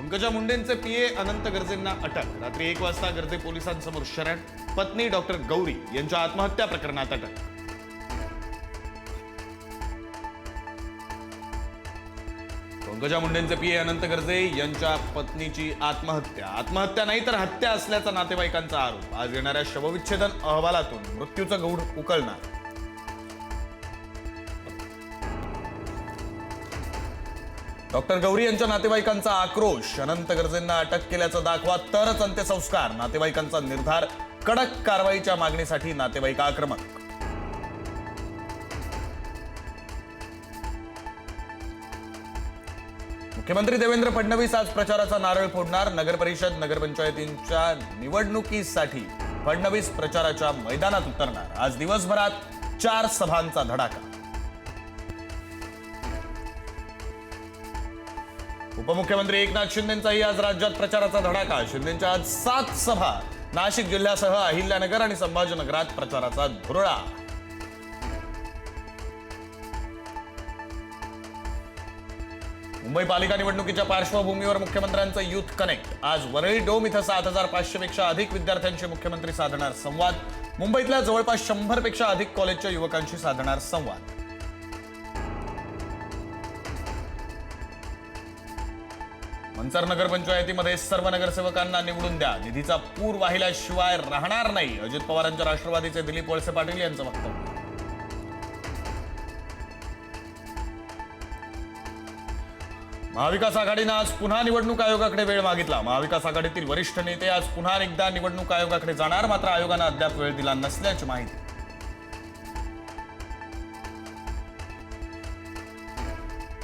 पंकजा मुंडेंचे पीए अनंत गर्जेंना अटक. रात्री एक वाजता गर्जे पोलिसांसमोर शरण. पत्नी डॉक्टर गौरी यांच्या आत्महत्या प्रकरणात अटक. पंकजा मुंडेंचे पीए अनंत गर्जे यांच्या पत्नीची आत्महत्या. आत्महत्या नाही तर हत्या असल्याचा नातेवाईकांचा आरोप. आज येणाऱ्या शवविच्छेदन अहवालातून मृत्यूचं गौड उकळणार डॉक्टर गौरी यांच्या नातेवाईकांचा आक्रोश अनंत गरजेंना अटक केल्याचा दाखवा तरच अंत्यसंस्कार. नातेवाईकांचा निर्धार कडक कारवाईच्या मागणीसाठी नातेवाईक आक्रमक. मुख्यमंत्री देवेंद्र फडणवीस आज प्रचाराचा नारळ फोडणार नगरपरिषद नगरपंचायतींच्या निवडणुकीसाठी. फडणवीस प्रचाराच्या मैदानात उतरणार. आज दिवसभरात चार सभांचा धडाका. उपमुख्यमंत्री एकनाथ शिंदेंचाही आज राज्यात प्रचाराचा धडाका. शिंदेच्या आज सात सभा नाशिक जिल्ह्यासह अहिल्यानगर आणि संभाजीनगरात प्रचाराचा धुरळा. मुंबई पालिका निवडणुकीच्या पार्श्वभूमीवर मुख्यमंत्र्यांचं युथ कनेक्ट. आज वरळी डोम इथं सात हजार पाचशे पेक्षा अधिक विद्यार्थ्यांशी मुख्यमंत्री साधणार संवाद. मुंबईतल्या जवळपास शंभरपेक्षा अधिक कॉलेजच्या युवकांशी साधणार संवाद. मंचर नगरपंचायतीमध्ये सर्व नगरसेवकांना निवडून द्या. निधीचा पूर वाहिल्याशिवाय राहणार नाही. अजित पवारांच्या राष्ट्रवादीचे दिलीप वळसे पाटील यांचं वक्तव्य. महाविकास आघाडीनं आज पुन्हा निवडणूक आयोगाकडे वेळ मागितला. महाविकास आघाडीतील वरिष्ठ नेते आज पुन्हा एकदा निवडणूक आयोगाकडे जाणार. मात्र आयोगानं अद्याप वेळ दिला नसल्याची माहिती.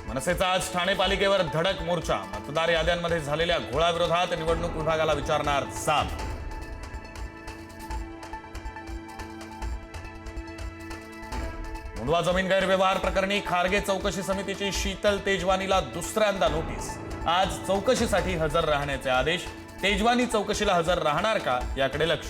मनसेचा आज ठाणे पालिकेवर धडक मोर्चा. मतदार याद्यांमध्ये झालेल्या घोळाविरोधात निवडणूक विभागाला विचारणार जाब मुंडवा जमीन गैरव्यवहार प्रकरणी खारगे चौकशी समितीची शीतल तेजवानीला दुसऱ्यांदा नोटीस. आज चौकशीसाठी हजर राहण्याचे आदेश. तेजवानी चौकशीला हजर राहणार का? याकडे लक्ष.